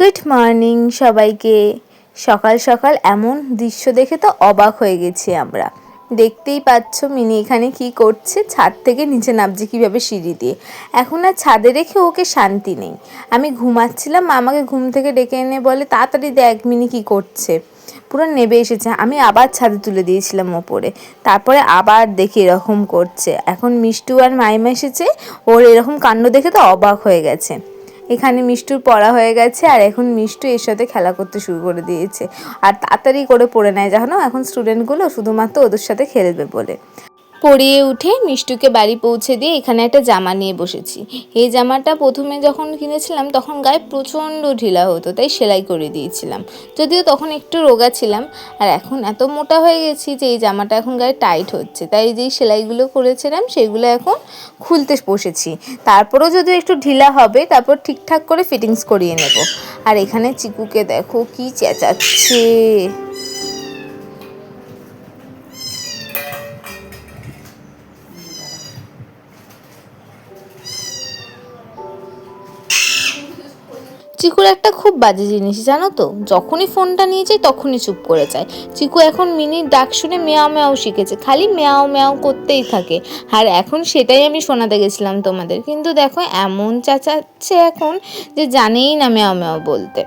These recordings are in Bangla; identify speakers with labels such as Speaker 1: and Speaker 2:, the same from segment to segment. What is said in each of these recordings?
Speaker 1: গুড মর্নিং সবাইকে। সকাল সকাল এমন দৃশ্য দেখে তো অবাক হয়ে গেছি আমরা। দেখতেই পাচ্ছ মিনি এখানে কি করছে, ছাদ থেকে নিচে নামছে কীভাবে সিঁড়ি দিয়ে। এখন আর ছাদে রেখে ওকে শান্তি নেই। আমি ঘুমাচ্ছিলাম, মা আমাকে ঘুম থেকে ডেকে এনে বলে, তাড়াতাড়ি দেখ মিনি কি করছে। পুরো নেবে এসেছে। আমি আবার ছাদে তুলে দিয়েছিলাম ওপরে। তারপরে আবার দেখি এরকম করছে। এখন মিষ্টু আর মাইমা এসেছে। ওর এরকম কাণ্ড দেখে তো অবাক হয়ে গেছে। এখানে মিষ্টুর পড়া হয়ে গেছে আর এখন মিষ্টু এর সাথে খেলা করতে শুরু করে দিয়েছে। আর তাড়াতাড়ি করে পড়ে নেয় জানো? এখন স্টুডেন্টগুলো শুধুমাত্র ওদের সাথে খেলবে বলে। পড়িয়ে উঠে মিষ্টুকে বাড়ি পৌঁছে দিয়ে এখানে একটা জামা নিয়ে বসেছি। এই জামাটা প্রথমে যখন কিনেছিলাম, তখন গায়ে প্রচণ্ড ঢিলা হতো, তাই সেলাই করে দিয়েছিলাম। যদিও তখন একটু রোগা ছিলাম, আর এখন এত মোটা হয়ে গেছি যে এই জামাটা এখন গায়ে টাইট হচ্ছে। তাই যেই সেলাইগুলো করেছিলাম, সেগুলো এখন খুলতে বসেছি। তারপরেও যদি একটু ঢিলা হবে, তারপর ঠিকঠাক করে ফিটিংস করিয়ে নেব। আর এখানে চিকুকে দেখো, কি চেঁচাচ্ছে। একটা খুব বাজে জিনিস, জানো তো? যখনই ফোনটা নিয়ে যায় তখনই চুপ করে যায়। চিকু এখন মিনির ডাক শুনে মেয়াও মেয়াও শিখেছে, খালি মেয়াও মেয়াও করতেই থাকে। আর এখন সেটাই আমি শোনাতে গেছিলাম তোমাদের। কিন্তু দেখো, এমন চাচাচ্ছে এখন যে জানেই না মেয়াও মেয়াও বলতে।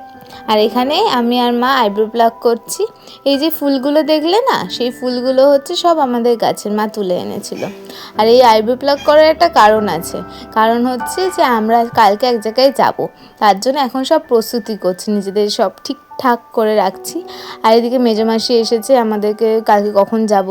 Speaker 1: আর এখানে আমি আর মা আইব্রো প্লাক করছি। এই যে ফুলগুলো দেখলে না, সেই ফুলগুলো হচ্ছে সব আমাদের গাছের মা তুলে এনেছিল। আর এই আইব্রো প্লাক করার একটা কারণ আছে। কারণ হচ্ছে যে আমরা কালকে এক জায়গায় যাব, তার জন্য এখন সব প্রস্তুতি করছি, নিজেদের সব ঠিকঠাক করে রাখছি। আর এদিকে মেজমাসি এসেছে আমাদেরকে, কালকে কখন যাব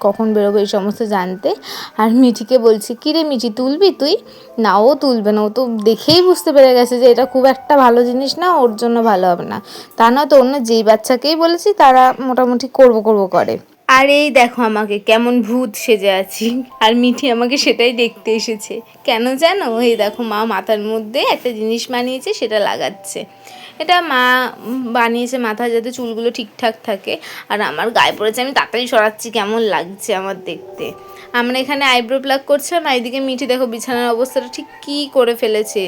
Speaker 1: কখন বেরোবো এই সমস্ত জানতে। আর মিঠিকে বলছি, কিরে মিঠি, তুলবি তুই? না, ও তুলবে না, ও তো দেখেই বুঝতে পেরে গেছে যে এটা খুব একটা ভালো জিনিস না, ওর জন্য ভালো হবে না। তা না, তো অন্য যেই বাচ্চাকেই বলেছি, তারা মোটামুটি করব করব করে। আর, এই দেখো আমাকে, কেমন ভূত সেজে আছি। আর মিঠি আমাকে সেটাই দেখতে এসেছে। কেন জানো? এই দেখো মা মাথার মধ্যে একটা জিনিস বানিয়েছে, সেটা লাগাচ্ছে। এটা মা বানিয়েছে, মাথায় যাতে চুলগুলো ঠিকঠাক থাকে। আর আমার গায়ে পড়েছে, আমি তাড়াতাড়ি সরাচ্ছি, কেমন লাগছে আমার দেখতে। আমরা এখানে আইব্রো প্লাক করছিলাম আর এদিকে মিঠি দেখো বিছানার অবস্থাটা ঠিক কী করে ফেলেছে।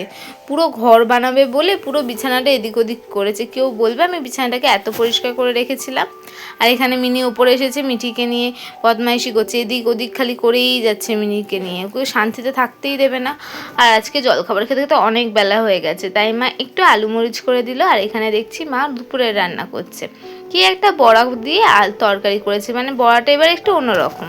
Speaker 1: পুরো ঘর বানাবে বলে পুরো বিছানাটা এদিক ওদিক করেছে। কেউ বলবে আমি বিছানাটাকে এত পরিষ্কার করে রেখেছিলাম? আর এখানে মিনি উপরে এসেছে, মিঠিকে নিয়ে বদমাইশি করছে। এদিক ওদিক খালি করেই যাচ্ছে মিনিকে নিয়ে। ওকে শান্তিতে থাকতেই দেবে না। আর আজকে জলখাবার খেতে খেতে অনেক বেলা হয়ে গেছে। তাই মা একটু আলু মরিচ করে দিল আর এখানে দেখছি মা দুপুরে রান্না করছে। কি একটা বড়া দিয়ে আল তরকারি করেছে মানে বড়াটা এবার একটু অন্যরকম।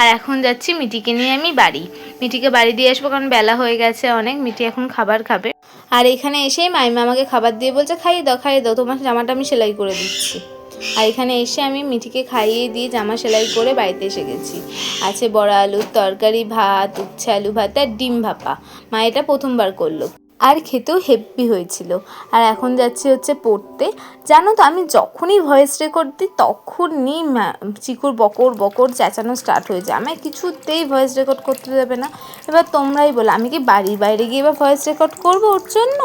Speaker 1: আর এখন যাচ্ছি মিটিকে নিয়ে আমি বাড়ি। মিটিকে বাড়ি দিয়ে আসব কারণ বেলা হয়ে গেছে অনেক মিটি এখন খাবার খাবে। আর এখানে এসেই মাইমা আমাকে খাবার দিয়ে বলছে, খাইয়ে দাও খাইয়ে দাও, তোমার জামাটা আমি সেলাই করে দিচ্ছি। আর এখানে এসে আমি মিঠিকে খাইয়ে দিয়ে জামা সেলাই করে বাড়িতে এসে গেছি। আছে বড়া আলুর তরকারি, ভাত, উচ্ছে আলু ভাত আর ডিম ভাপা। মা এটা প্রথমবার করল। আর খেতেও হেব্বি হয়েছিল। আর এখন যাচ্ছি হচ্ছে পড়তে। জানো তো, আমি যখনই ভয়েস রেকর্ড দিই, তখনই চিকুর বকর বকর চেঁচানো স্টার্ট হয়ে যায়। আমায় কিছুতেই ভয়েস রেকর্ড করতে যাবে না। এবার তোমরাই বলো, আমি কি বাড়ির বাইরে গিয়ে এবার ভয়েস রেকর্ড করব ওর জন্য?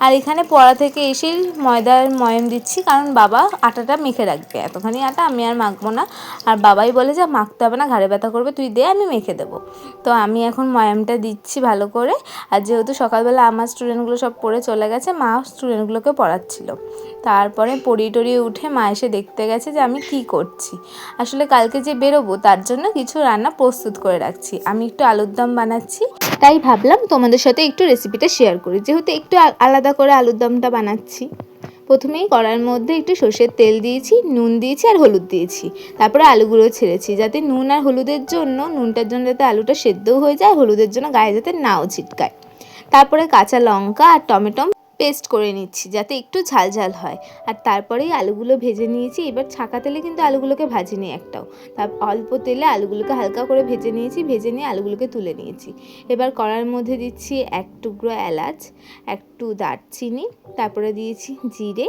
Speaker 1: আর এখানে পড়া থেকে এসেই ময়দার ময়ম দিচ্ছি, কারণ বাবা আটাটা মেখে রাখবে। এতখানি আটা আমি আর মাখবো না। আর বাবাই বলে যে, মাখতে হবে না, ঘাড়ে ব্যথা করবে, তুই দে, আমি মেখে দেবো। তো আমি এখন ময়ামটা দিচ্ছি ভালো করে। আর যেহেতু সকালবেলা আমার স্টুডেন্টগুলো সব পড়ে চলে গেছে, মা স্টুডেন্টগুলোকে পড়াচ্ছিল। তারপরে পড়িয়ে টড়িয়ে উঠে মা এসে দেখতে গেছে যে, আমি কি করছি। আসলে কালকে যে বেরোবো, তার জন্য কিছু রান্না প্রস্তুত করে রাখছি। আমি একটু আলুর দম বানাচ্ছি। তাই ভাবলাম তোমাদের সাথে একটু রেসিপিটা শেয়ার করি। যেহেতু একটু আ- আলাদা করে আলুর দমটা বানাচ্ছি। প্রথমেই কড়ার মধ্যে একটু সর্ষের তেল দিয়েছি, নুন দিয়েছি আর হলুদ দিয়েছি। তারপরে আলুগুলো ছেড়েছি, যাতে নুন আর হলুদের জন্য, নুনটার জন্য যাতে আলুটা সেদ্ধও হয়ে যায়, হলুদের জন্য গায়ে যাতে নাও ছিটকায়। তারপরে কাঁচা লঙ্কা আর টমেটো পেস্ট করে নিচ্ছি যাতে একটু ঝাল ঝাল হয়। আর তারপরেই আলুগুলো ভেজে নিয়েছি। এবার ছাঁকা তেলে কিন্তু আলুগুলোকে ভাজিনি একটাও। তার অল্প তেলে আলুগুলোকে হালকা করে ভেজে নিয়েছি, ভেজে নিয়ে আলুগুলোকে তুলে নিয়েছি। এবার কড়ার মধ্যে দিচ্ছি এক টুকরো এলাচ একটু দারচিনি, তারপরে দিয়েছি জিরে,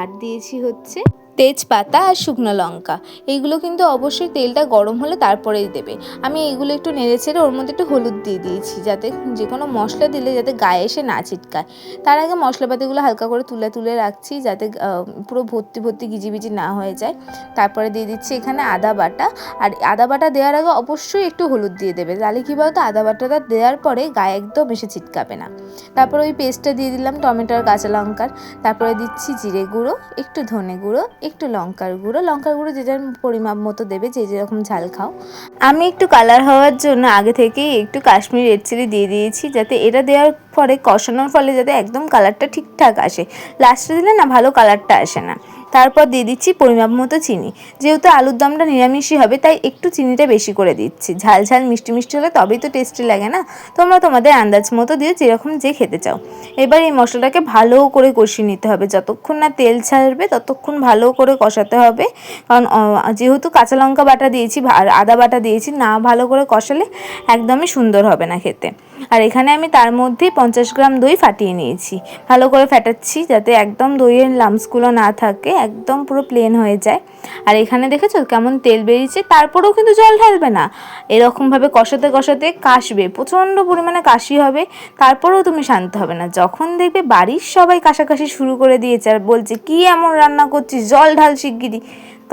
Speaker 1: আর দিয়েছি হচ্ছে তেজপাতা আর শুকনো লঙ্কা। এইগুলো কিন্তু অবশ্যই তেলটা গরম হলে তারপরেই দেবে। আমি এইগুলো একটু নেড়ে ছেড়ে ওর মধ্যে একটু হলুদ দিয়ে দিয়েছি যাতে যে কোনো মশলা দিলে যাতে গায়ে এসে না ছিটকায়। তার আগে মশলাপাতিগুলো হালকা করে তুলে তুলে রাখছি যাতে পুরো ভর্তি ভর্তি গিজিবিজি না হয়ে যায়। তারপরে দিয়ে দিচ্ছি এখানে আদা বাটা। আর আদা বাটা দেওয়ার আগে অবশ্যই একটু হলুদ দিয়ে দেবে। তাহলে কী বলতো? আদা বাটাটা দেওয়ার পরে গায়ে একদম এসে ছিটকাবে না। তারপর ওই পেস্টটা দিয়ে দিলাম টমেটো আর কাঁচা লঙ্কার। তারপরে দিচ্ছি জিরে গুঁড়ো, একটু ধনে গুঁড়ো একটু লঙ্কার গুঁড়ো লঙ্কার গুঁড়ো যে যার পরিমাপ মতো দেবে, যে যেরকম ঝাল খাও। আমি একটু কালার হওয়ার জন্য আগে থেকেই একটু কাশ্মীর রেড চিলি দিয়ে দিয়েছি, যাতে এটা দেওয়ার পরে কষানোর ফলে যাতে একদম কালারটা ঠিকঠাক আসে। লাস্টে দিলে না ভালো কালারটা আসে না। তারপর দিয়ে দিচ্ছি পরিমাপ মতো চিনি। যেহেতু আলুর দমটা নিরামিষই হবে, তাই একটু চিনিটা বেশি করে দিচ্ছি। ঝাল ঝাল মিষ্টি মিষ্টি হলে তবেই তো টেস্টি লাগে না? তোমরা তোমাদের আন্দাজ মতো দিয়ে যেরকম যে খেতে চাও। এবার এই মশলাটাকে ভালো করে কষিয়ে নিতে হবে। যতক্ষণ না তেল ছাড়বে, ততক্ষণ ভালো করে কষাতে হবে। কারণ যেহেতু কাঁচা লঙ্কা বাটা দিয়েছি আর আদা বাটা দিয়েছি, না ভালো করে কষালে একদমই সুন্দর হবে না খেতে। আর এখানে আমি তার মধ্যে পঞ্চাশ গ্রাম দই ফাটিয়ে নিয়েছি। ভালো করে ফেটাচ্ছি যাতে একদম দইয়ের লামসগুলো না থাকে, একদম পুরো প্লেন হয়ে যায়। আর এখানে দেখেছ কেমন তেল বেরিয়েছে? তারপরেও কিন্তু জল ঢালবে না। এরকমভাবে কষাতে কষাতে কাশবে, প্রচণ্ড পরিমাণে কাশি হবে। তারপরেও তুমি শান্ত হবে না। যখন দেখবে বাড়ির সবাই কাশাকাশি শুরু করে দিয়েছে আর বলছে, কি এমন রান্না করছিস? জল ঢাল শিগগিরি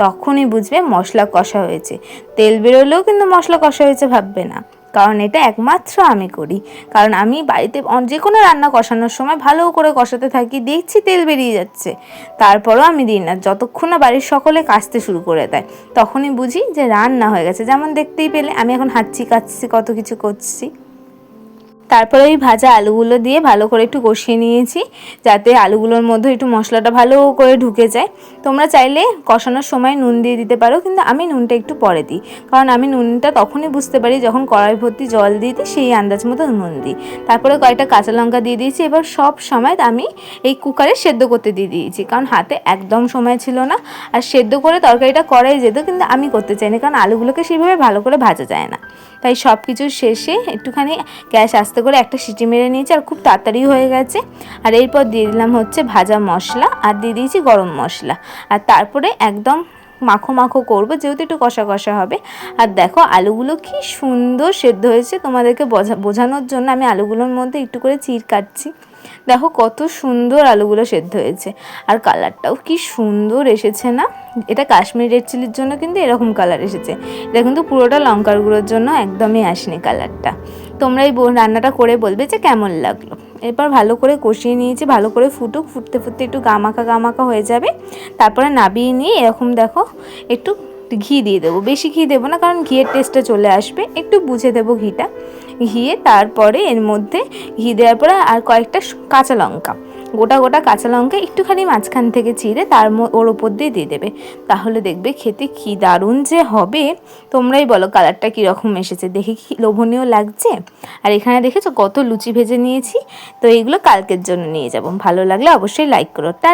Speaker 1: তখনই বুঝবে মশলা কষা হয়েছে। তেল বেরোলেও কিন্তু মশলা কষা হয়েছে, ভাববে না। কারণ এটা একমাত্র আমি করি। কারণ আমি বাড়িতে যে কোনো রান্না কষানোর সময় ভালো করে কষাতে থাকি, দেখছি তেল বেরিয়ে যাচ্ছে। তারপরও আমি দিই না, যতক্ষণ না বাড়ির সকলে কাচতে শুরু করে দেয়। তখনই বুঝি যে রান্না হয়ে গেছে। যেমন দেখতেই পেলে, আমি এখন হাঁচছি কাচ্ছি, কত কিছু করছি। তারপরে ওই ভাজা আলুগুলো দিয়ে ভালো করে একটু কষিয়ে নিয়েছি, যাতে আলুগুলোর মধ্যে একটু মশলাটা ভালো করে ঢুকে যায়। তোমরা চাইলে কষানোর সময় নুন দিয়ে দিতে পারো, কিন্তু আমি নুনটা একটু পরে দিই। কারণ আমি নুনটা তখনই বুঝতে পারি যখন কড়াই ভর্তি জল দিয়ে দিই, সেই আন্দাজ মতো নুন দিই। তারপরে কয়েকটা কাঁচা লঙ্কা দিয়ে দিয়েছি, এবার সব সময় আমি এই কুকারে সেদ্ধ করতে দিয়ে দিয়েছি। কারণ হাতে একদম সময় ছিল না, আর সেদ্ধ করে তরকারিটা করাই যেত, কিন্তু আমি করতে চাইনি, কারণ আলুগুলোকে সেইভাবে ভালো করে ভাজা যায় না। তাই সব কিছু শেষে একটুখানি গ্যাস আস্তে করে একটা সিটি মেরে নিয়েছি আর খুব তাড়াতাড়ি হয়ে গেছে। আর এরপর দিয়ে দিলাম হচ্ছে ভাজা মশলা আর দিয়ে দিয়েছি গরম মশলা। আর তারপরে একদম মাখো মাখো করব, যেহেতু একটু কষা কষা হবে। আর দেখো আলুগুলো কি সুন্দর সেদ্ধ হয়েছে তোমাদেরকে বোঝা- বোঝানোর জন্য আমি আলুগুলোর মধ্যে একটু করে চির কাটছি। দেখো কত সুন্দর আলুগুলো সেদ্ধ হয়েছে। আর কালারটাও কি সুন্দর এসেছে না? এটা কাশ্মীর রেড চিলির জন্য কিন্তু এরকম কালার এসেছে। এটা কিন্তু পুরোটা লঙ্কার গুঁড়োর জন্য একদমই আসেনি কালারটা। তোমরা এই ব- রান্নাটা করে বলবে যে কেমন লাগল। এরপর ভালো করে কষিয়ে নিয়েছি, ভালো করে ফুটুক, ফুটতে ফুটতে একটু গামাকা গামাকা হয়ে যাবে। তারপরে নাবিয়ে নিয়ে এরকম দেখো, একটু ঘি দিয়ে দেবো। বেশি ঘি দেবো না, কারণ ঘিয়ের টেস্টটা চলে আসবে। একটু বুঝে দেবো ঘিটা। ঘিয়ে তারপরে এর মধ্যে ঘি দেওয়ার পরে আর কয়েকটা কাঁচা লঙ্কা। গোটা গোটা কাঁচা লঙ্কা একটুখানি মাঝখান থেকে চিড়ে তার ওর ওপর দিয়ে দিয়ে দেবে। তাহলে দেখবে খেতে কি দারুণ যে হবে। তোমরাই বলো কালারটা কীরকম এসেছে। দেখে কি লোভনীয় লাগছে? আর এখানে দেখেছ কত লুচি ভেজে নিয়েছি? তো এইগুলো কালকের জন্য নিয়ে যাব। ভালো লাগলে অবশ্যই লাইক করো। টা